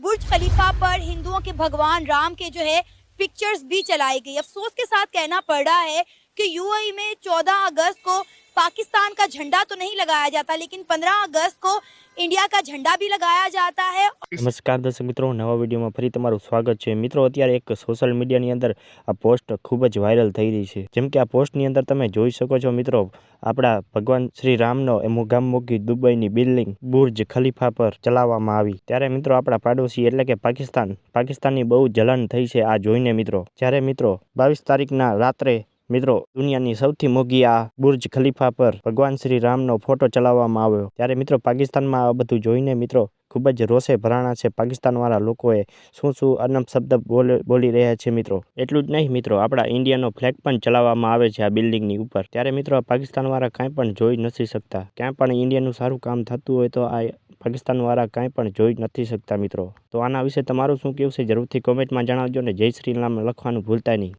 बुर्ज खलीफा पर हिंदुओं के भगवान राम के जो है पिक्चर्स भी चलाई गई अफसोस के साथ कहना पड़ रहा है कि यूएई में 14 अगस्त को पाकिस्तान का झंडा तो नहीं लगाया जाता लेकिन 15 अगस्त को इंडिया का झंडा भी लगाया जाता है નમસ્કાર દર્શક મિત્રો નવા વિડીયોમાં ફરી તમારું સ્વાગત છે મિત્રો અત્યારે એક સોશિયલ મીડિયાની અંદર આ પોસ્ટ ખૂબ જ વાયરલ થઈ રહી છે જેમ કે આ પોસ્ટની અંદર તમે જોઈ શકો છો મિત્રો આપણા ભગવાન શ્રી રામનો એ મુગામુગી દુબઈની બિલ્ડિંગ બુર્જ ખલીફા પર ચલાવવામાં આવી ત્યારે મિત્રો આપણા પાડોશી એટલે કે પાકિસ્તાન પાકિસ્તાનની બહુ જલન થઈ છે આ જોઈને મિત્રો જ્યારે મિત્રો બાવીસ તારીખના રાત્રે મિત્રો, દુનિયાની સૌથી મોંઘી આ બુર્જ ખલીફા પર ભગવાન શ્રી રામનો ફોટો ચલાવવામાં આવ્યો. ત્યારે મિત્રો, પાકિસ્તાનમાં આ બધું જોઈને મિત્રો, ખૂબ જ રોષે ભરાણા છે પાકિસ્તાનવાળા લોકોએ શું શું અનમ શબ્દ બોલે, બોલી રહ્યા છે મિત્રો. એટલું જ નહીં મિત્રો, આપણા ઇન્ડિયાનો ફ્લેગ પણ ચલાવવામાં આવે છે આ બિલ્ડિંગની ઉપર. ત્યારે મિત્રો પાકિસ્તાનવાળા કાંઈ પણ જોઈ નથી શકતા. ક્યાં પણ ઇન્ડિયાનું સારું કામ થતું હોય તો આ પાકિસ્તાનવાળા કાંઈ પણ જોઈ નથી શકતા મિત્રો. તો આના વિશે તમારું શું કહેવું છે? જરૂરથી કોમેન્ટમાં જણાવજો ને જય શ્રી રામ લખવાનું ભૂલતા નહીં.